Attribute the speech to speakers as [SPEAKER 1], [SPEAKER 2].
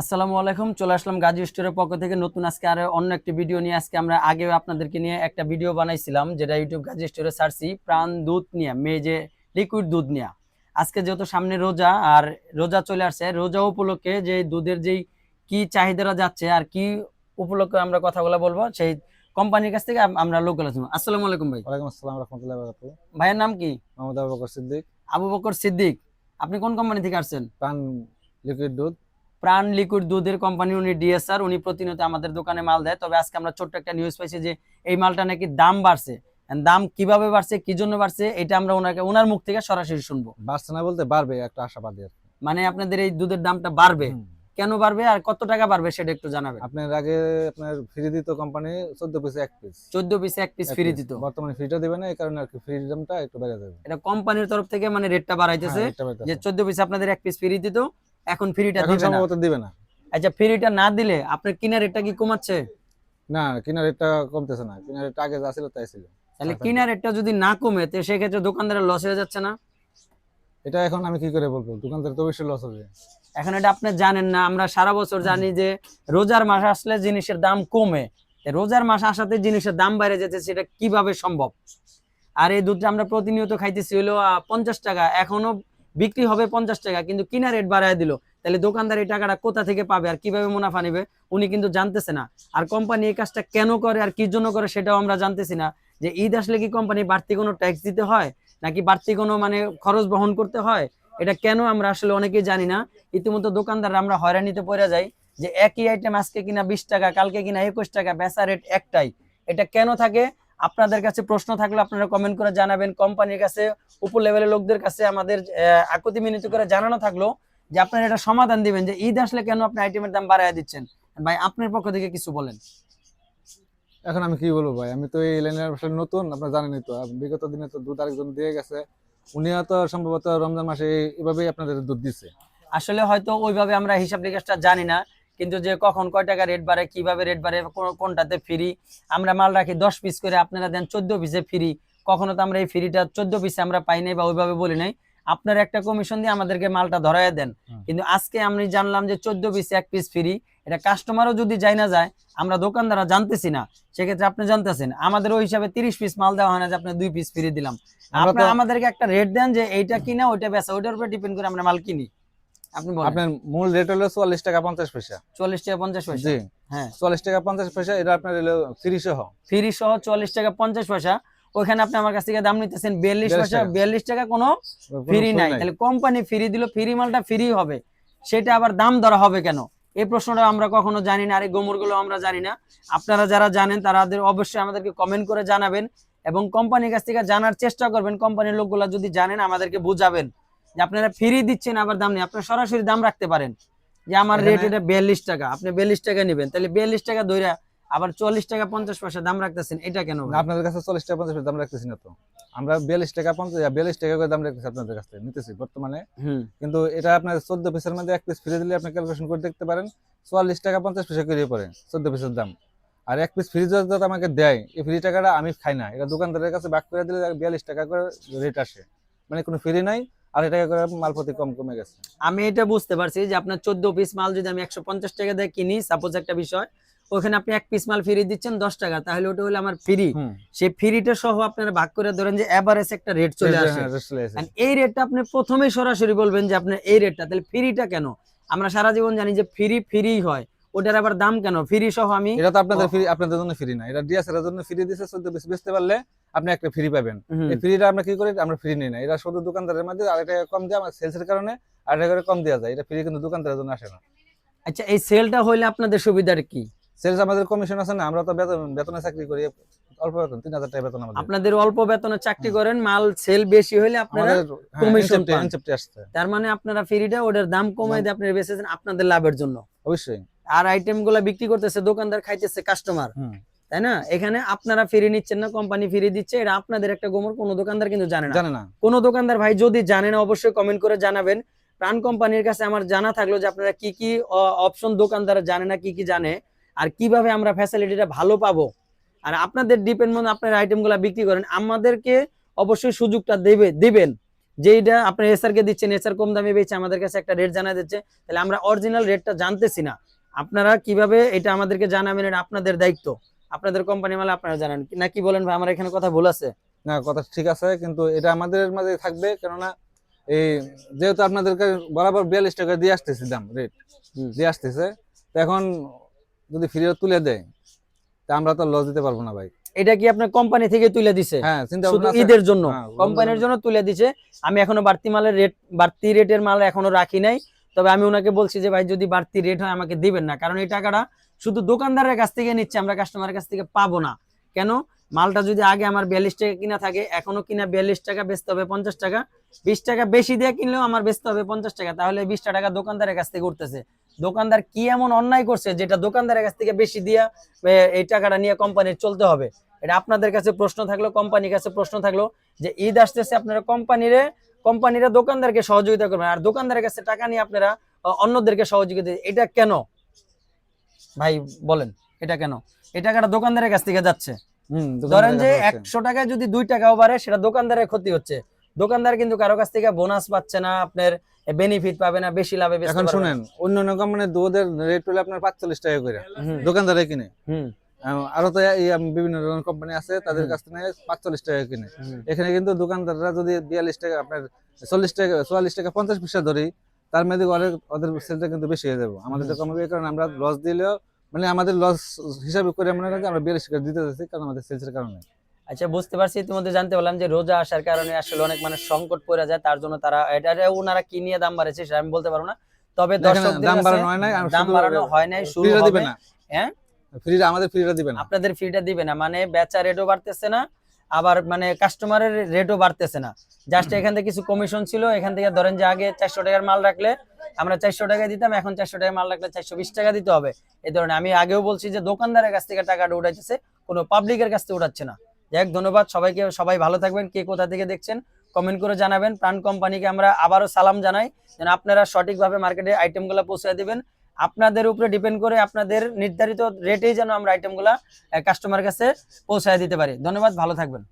[SPEAKER 1] আসসালামু আলাইকুম চলে আসলাম গাজী স্টোরের পক্ষ থেকে। নতুন আজকে আর অন্য একটি ভিডিও নিয়ে। আজকে আমরা আগেও আপনাদেরকে নিয়ে একটা ভিডিও বানাইছিলাম যেটা ইউটিউব গাজী স্টোরে সার্চি প্রাণ দুধ নিয়ে মেয়ে যে লিকুইড দুধ নিয়ে। আজকে যেহেতু সামনে রোজা আর রোজা চলে আসছে রোজা উপলক্ষে যে দুধের যেই কি চাহিদারা যাচ্ছে আর কি উপলক্ষে আমরা কথাগুলো বলব সেই কোম্পানির কাছ থেকে আমরা লোক আলোচনা আসসালামু আলাইকুম ভাই।
[SPEAKER 2] ওয়ালাইকুম আসসালাম রহমতুল্লাহ বারাকাতু
[SPEAKER 1] ভাইয়ের নাম কি?
[SPEAKER 2] মোহাম্মদ আবু বকর সিদ্দিক।
[SPEAKER 1] আবু বকর সিদ্দিক। আপনি কোন কোম্পানি থেকে আসছেন?
[SPEAKER 2] প্রাণ লিকুইড দুধ।
[SPEAKER 1] প্রাণ লিকুইড দুধের কোম্পানি উনি ডিএসআর উনি প্রতিনিয়ত আমাদের দোকানে মাল দেয়। তবে আজকে আমরা ছোট্ট একটা নিউজ পাইছি যে এই মালটা নাকি দাম বাড়ছে। দাম কীভাবে বাড়ছে কি জন্য বাড়ছে এটা আমরা ওনাকে ওনার মুখ থেকে সরাসরি শুনব।
[SPEAKER 2] বাড়ছে না বলতে বাড়বে একটা আশাবাদী আর
[SPEAKER 1] মানে আপনাদের এই দুধের দামটা বাড়বে। কেন বাড়বে আর কত টাকা বাড়বে সেটা একটু জানাবেন।
[SPEAKER 2] আপনার আগে আপনার ফ্রি দিত কোম্পানি চোদ্দ পিস এক পিস
[SPEAKER 1] চোদ্দ পিসে এক পিস ফ্রি দিত।
[SPEAKER 2] বর্তমানে ফ্রিটা দিবে না এই কারণে আর কি ফ্রি দামটা একটু বেড়ে যাবে।
[SPEAKER 1] এটা কোম্পানির তরফ থেকে মানে রেটটা বাড়াইতেছে
[SPEAKER 2] হ্যাঁ, এটা বাড়তেছে।
[SPEAKER 1] যে চোদ্দ পিসে আপনাদের এক পিস ফ্রি দিত এখন ফ্রিটা দিবে না।
[SPEAKER 2] সম্ভবত দিবে না।
[SPEAKER 1] আচ্ছা ফ্রিটা না দিলে আপনার কিনা রেটটা কি কমাচ্ছে?
[SPEAKER 2] না কিনা রেটটা কমতেছে না। কিনা রেটটা আগে যা ছিল তাই ছিল।
[SPEAKER 1] তাহলে
[SPEAKER 2] আচ্ছা।
[SPEAKER 1] কিনা রেটটা যদি না কমে তো সেক্ষেত্রে দোকানদারের লস হয়ে যাচ্ছে না?
[SPEAKER 2] এটা এখন আমি কি করে বলব? দোকানদার তো অবশ্যই লস হবে।
[SPEAKER 1] এখন এটা আপনি জানেন না আমরা সারা বছর জানি যে রোজার মাস আসলে জিনিসের দাম কমে। রোজার মাস আসাতে জিনিসের দাম বাইরে যেতে সেটা কীভাবে সম্ভব? আর এই দুধটা আমরা প্রতিনিয়ত খাইতেছি হলো পঞ্চাশ টাকা। এখনও বিক্রি হবে পঞ্চাশ টাকা, কিন্তু কিনা রেট বাড়ায় দিল। তাহলে দোকানদার এই টাকাটা কোথা থেকে পাবে আর কীভাবে মুনাফা নেবে, উনি কিন্তু জানতেছে না। আর কোম্পানি এই কাজটা কেন করে আর কি জন্য করে সেটাও আমরা জানতেছি না। যে ঈদ আসলে কি কোম্পানি বাড়তি কোনো ট্যাক্স দিতে হয়, নাকি বাড়তি কোনো মানে খরচ বহন করতে হয়? এটা কেন আমরা আসলে অনেকেই জানি না। ইতিমধ্যে দোকানদাররা আমরা হয়রানিতে পড়ে যাই যে একই আইটেম আজকে কিনা বিশ টাকা, কালকে কিনা একুশ টাকা, বেচা রেট একটাই। এটা কেন থাকে? আপনাদের কাছে প্রশ্ন থাকলে আপনারা কমেন্ট করে জানাবেন। কোম্পানির কাছে উপর লেভেলের লোকদের কাছে আমাদের আকুতি মিনতি করে জানানো থাকল যে আপনারা এটা সমাধান দিবেন যে ঈদ আসলে কেন আপনি আইটেমের দাম বাড়ায় দিচ্ছেন? ভাই আপনার পক্ষ থেকে কিছু বলেন।
[SPEAKER 2] এখন আমি কি বলব ভাই? আমি তো এই লাইনের ব্যবসা নতুন আপনার জানেনই তো। বিগত দিনে তো দুধ আরেকজন দিয়ে গেছে। উনিও তো সম্ভবত রমজান মাসে এই- এভাবেই আপনাদের দুধ দিচ্ছে
[SPEAKER 1] আসলে হয়তো ওইভাবে আমরা হিসাব নিকাশটা জানি না। কিন্তু যে কখন কয় টাকা রেট বাড়ে কীভাবে রেট বাড়ে কোনটাতে ফ্রি আমরা মাল রাখি দশ পিস করে আপনারা দেন চোদ্দ পিসে ফ্রি কখনো তো আমরা এই ফ্রিটা চোদ্দ পিসে আমরা পাই নাই বা ওইভাবে বলি নাই। আপনার একটা কমিশন দিয়ে আমাদেরকে মালটা ধরায় দেন। কিন্তু আজকে আমি জানলাম যে চোদ্দ পিসে এক পিস ফ্রি এটা কাস্টমারও যদি যাই না যায় আমরা দোকানদাররা জানতেছি না। সেক্ষেত্রে আপনি জানতেছেন আমাদের ওই হিসাবে তিরিশ পিস মাল দেওয়া হয় না যে আপনি দুই পিস ফ্রি দিলাম।
[SPEAKER 2] আমরা
[SPEAKER 1] আমাদেরকে একটা রেট দেন যে এইটা কিনা ওইটা বেচা ওইটার উপরে ডিপেন্ড করে আমরা মাল কিনি।
[SPEAKER 2] আপনার মূল রেট হলো চুয়াল্লিশ টাকা পঞ্চাশ পয়সা।
[SPEAKER 1] চল্লিশ টাকা পঞ্চাশ পয়সা।
[SPEAKER 2] জি।
[SPEAKER 1] হ্যাঁ।
[SPEAKER 2] চুয়াল্লিশ টাকা পঞ্চাশ পয়সা এটা আপনার হলো ফ্রি সহ
[SPEAKER 1] ফ্রি সহ চল্লিশ টাকা পঞ্চাশ পয়সা। ওখানে আপনি আমার কাছ থেকে দাম নিতেছেন বিয়াল্লিশ পয়সা। বিয়াল্লিশ টাকা কোনো ফ্রি নাই। তাহলে কোম্পানি ফ্রি দিল ফ্রি মালটা ফ্রি হবে। সেটা আবার দাম ধরা হবে কেন? এই প্রশ্নটা আমরা কখনো জানি না আর এই গোমরগুলো আমরা জানি না। আপনারা যারা জানেন তারাদের অবশ্যই আমাদেরকে কমেন্ট করে জানাবেন এবং কোম্পানির কাছ থেকে জানার চেষ্টা করবেন। কোম্পানির লোকগুলো যদি জানেন আমাদেরকে বুঝাবেন। যে আপনারা ফ্রি দিচ্ছেন আবার দাম নেই। আপনারা সরাসরি দাম রাখতে পারেন। যে আমার রেট এটা বিয়াল্লিশ টাকা। আপনি বিয়াল্লিশ টাকা নেবেন। তাহলে বিয়াল্লিশ টাকা ধরে আবার চল্লিশ টাকা পঞ্চাশ পয়সা দাম রাখতেছেন। এটা কেন
[SPEAKER 2] আপনাদের কাছে চল্লিশ টাকা পঞ্চাশ পয়সা দাম রাখতেছি না তো। আমরা বিয়াল্লিশ টাকা পঞ্চাশ বিয়াল্লিশ টাকা করে দাম রাখতেছি আপনাদের কাছে নিতেছি বর্তমানে। কিন্তু এটা আপনার চোদ্দ পিসের মধ্যে এক পিস ফ্রি দিলে আপনি ক্যালকুলেশন করে দেখতে পারেন। চুয়াল্লিশ টাকা পঞ্চাশ পয়সা করে পড়ে চোদ্দ পিসের দাম। আর এক পিস ফ্রি যদি আমাকে দেয়। এই ফ্রি টাকাটা আমি খাই না। এটা দোকানদারের কাছে বাক করে দিলে বিয়াল্লিশ টাকা করে রেট আসে। মানে কোনো ফ্রি নাই। আড়াই টাকা করে মালপতি কম কমে গেছে।
[SPEAKER 1] আমি এটা বুঝতে পারছি যে আপনার চোদ্দ পিস মাল যদি আমি একশো পঞ্চাশ টাকা দিয়ে কিনি সাপোজ একটা বিষয় ওখানে আপনি এক পিস মাল ফ্রি দিচ্ছেন দশ টাকা তাহলে ওটা হলো আমার ফ্রি সেই ফ্রিটা সহ আপনারা ভাগ করে ধরেন যে এভারেজ একটা রেট চলে আসে।
[SPEAKER 2] হ্যাঁ, চলে আসে।
[SPEAKER 1] এই রেটটা আপনি প্রথমেই সরাসরি বলবেন যে আপনার এই রেটটা তাহলে ফ্রিটা কেন? আমরা সারা জীবন জানি যে ফ্রি ফ্রি হয়। ওটার আবার দাম কেন? ফ্রি সহ আমি
[SPEAKER 2] এটা তো আপনাদের ফ্রি আপনাদের জন্য ফ্রি না। এটা ডিএসএর জন্য ফ্রি দিছে চোদ্দ পিস। বেচতে পারলে আপনি একটা ফ্রি পাবেন। এই ফ্রিটা আমরা কি করি? আমরা ফ্রি নিই না। এটা শুধু দোকানদারের মধ্যে আড়াই টাকা কম দিয়ে আমার সেলসের কারণে আড়াই টাকা করে কম দেওয়া যায়। এটা ফ্রি কিন্তু দোকানদারের জন্য আসে না।
[SPEAKER 1] আচ্ছা এই সেলটা হইলে আপনাদের সুবিধার কি?
[SPEAKER 2] সেলস আমাদের কমিশন আছে না আমরা তো বেতন বেতনে চাকরি করি। অল্প বেতন তিন হাজার টাকা বেতন আমাদের।
[SPEAKER 1] আপনাদের অল্প বেতনে চাকরি করেন মাল সেল বেশি হলে আপনারা
[SPEAKER 2] কমিশন
[SPEAKER 1] পান। তার মানে আপনারা ফ্রিটা ওটার দাম কমাই দিয়ে আপনারা বেচেছেন আপনাদের লাভের জন্য।
[SPEAKER 2] অবশ্যই।
[SPEAKER 1] আর আইটেমগুলা বিক্রি করতেছে দোকানদার খাইতেছে কাস্টমার তাই না? এখানে আপনারা ফিরে নিচ্ছেন না কোম্পানি ফ্রি দিচ্ছে এটা আপনাদের একটা গোমর কোনো দোকানদার কিন্তু জানে না।
[SPEAKER 2] জানে না।
[SPEAKER 1] কোনো দোকানদার ভাই যদি জানে না অবশ্যই কমেন্ট করে জানাবেন। প্রাণ কোম্পানির কাছে আমার জানা থাকল যে আপনারা কি কি অপশন দোকানদার জানে না কি কি জানে আর কীভাবে আমরা ফ্যাসিলিটিটা ভালো পাবো। আর আপনাদের ডিপেন্ড মনে আপনার আইটেমগুলা বিক্রি করেন আমাদেরকে অবশ্যই সুযোগটা দেবে দিবেন। যেইটা আপনি এসআর কে দিচ্ছেন এসআর কম দামে বেচে আমাদের কাছে একটা রেট জানা দিচ্ছে তাহলে আমরা অরিজিনাল রেটটা জানতেছি না। আপনারা কীভাবে এটা আমাদেরকে জানাবেন এটা আপনাদের দায়িত্ব। আপনাদের কোম্পানি মালে আপনারা জানান। না কি বলেন ভাই আমার এখানে কথা ভুল আছে?
[SPEAKER 2] না কথা ঠিক আছে কিন্তু এটা আমাদের মাঝে থাকবে কেননা এই যেহেতু আপনাদেরকে বরাবর বিয়াল্লিশ টাকা দিয়ে আসতেছি দাম রেট দিয়ে আসতেছে তো এখন যদি ফ্রি তুলে দেয় তা আমরা তো লস দিতে পারব না ভাই।
[SPEAKER 1] এটা কি আপনার কোম্পানি থেকে তুলে দিছে?
[SPEAKER 2] হ্যাঁ
[SPEAKER 1] শুধু ঈদের জন্য।
[SPEAKER 2] হ্যাঁ,
[SPEAKER 1] কোম্পানির জন্য তুলে দিছে। আমি এখনও বাড়তি মালের রেট বাড়তি রেটের মাল এখনও রাখি নাই। তবে আমি ওনাকে বলছি যে, ভাই, যদি বাড়তি রেট হয়, আমাকে দিবেন না। কারণ এই টাকাটা শুধু দোকানদারের কাছ থেকে নিচ্ছে, আমরা কাস্টমারের কাছ থেকে পাবো না। কেন? মালটা যদি আগে আমার বিয়াল্লিশ টাকা কিনা থাকে, এখনও কিনা বিয়াল্লিশ টাকা, বেচতে হবে পঞ্চাশ টাকা। বিশ টাকা বেশি দিয়ে কিনলেও আমার বেচতে হবে পঞ্চাশ টাকা। তাহলে বিশটা টাকা দোকানদারের কাছ থেকে উঠতেছে। দোকানদার কি এমন অন্যায় করছে, যেটা দোকানদারের কাছ থেকে বেশি দিয়া এই টাকাটা নিয়ে কোম্পানির চলতে হবে? এটা আপনাদের কাছে প্রশ্ন থাকল কোম্পানির কাছে প্রশ্ন থাকল যে, ঈদ আসতেছে আপনারা কোম্পানিরে কোম্পানিরা দোকানদারকে সহযোগিতা করবেন আর দোকানদারের কাছে টাকা নিয়ে আপনারা অন্যদেরকে সহযোগিতা এটা কেন? ভাই বলেন এটা কেন? এই টাকাটা দোকানদারের কাছ থেকে যাচ্ছে। ধরেন যে একশো টাকায় যদি দুই টাকাও বাড়ে সেটা দোকানদারের ক্ষতি হচ্ছে। দোকানদার কিন্তু কারও কাছ থেকে বোনাস পাচ্ছে না আপনার বেনিফিট পাবে না বেশি লাভে
[SPEAKER 2] এখন শুনেন অন্য অন্য কোম্পানির দুধের রেট হলে আপনার পাঁচচল্লিশ টাকা করে দোকানদারে কিনে। আরও তো বিভিন্ন ধরনের কোম্পানি আছে তাদের কাছ থেকে পাঁচচল্লিশ টাকা কিনে। এখানে কিন্তু দোকানদাররা যদি বিয়াল্লিশ টাকা আপনার চল্লিশ টাকা চুয়াল্লিশ টাকা পঞ্চাশ পয়সা ধরি তার মধ্যে ওদের ওদের সেলটা কিন্তু বেশি হয়ে যাবে। আমাদের
[SPEAKER 1] হুম।
[SPEAKER 2] কমাবে কারণে আমরা লস দিলেও মানে আমাদের লস হিসাবে করে মনে করেন যে আমরা বিয়াল্লিশ টাকা দিতে যাচ্ছি কারণ আমাদের সেলসের কারণে।
[SPEAKER 1] আচ্ছা বুঝতে পারছি। ইতিমধ্যে জানতে পারলাম যে রোজা আসার কারণে আসলে অনেক মানুষ সংকট পড়ে যায় তার জন্য তারা এটা ওনারা কি নিয়ে দাম বাড়াচ্ছে সেটা আমি বলতে পারব না। তবে দর্শকদের
[SPEAKER 2] দাম বাড়ানো হয় নাই
[SPEAKER 1] দাম বাড়ানো হয় নাই শুরু হবে। হ্যাঁ?
[SPEAKER 2] ফ্রিটা আমাদের ফ্রিটা দিবে না।
[SPEAKER 1] আপনাদের ফিটা দিবে না মানে বেচা রেটও বাড়তেছে না আবার মানে কাস্টমারের রেটও বাড়তেছে না। জাস্ট এখান থেকে কিছু কমিশন ছিল এখান থেকে ধরেন যে আগে চারশো টাকার মাল রাখলে আমরা চারশো টাকা দিতাম এখন চারশো টাকার মাল রাখলে চারশো বিশ টাকা দিতে হবে। এই ধরনের আমি আগেও বলছি যে দোকানদারের কাছ থেকে টাকাটা উঠাইতেছে কোনো পাবলিকের কাছ থেকে উঠাচ্ছে না। যাই ধন্যবাদ সবাইকে সবাই ভালো থাকবেন কে কোথা থেকে দেখছেন কমেন্ট করে জানাবেন। প্রাণ কোম্পানিকে আমরা আবারও সালাম জানাই যেন আপনারা সঠিকভাবে মার্কেটে আইটেমগুলো পৌঁছে দিবেন। আপনাদের উপরে ডিপেন্ড করে আপনাদের নির্ধারিত রেটেই যেন আমরা আইটেমগুলা কাস্টমার কাছে পৌঁছায় দিতে পারি। ধন্যবাদ, ভালো থাকবেন।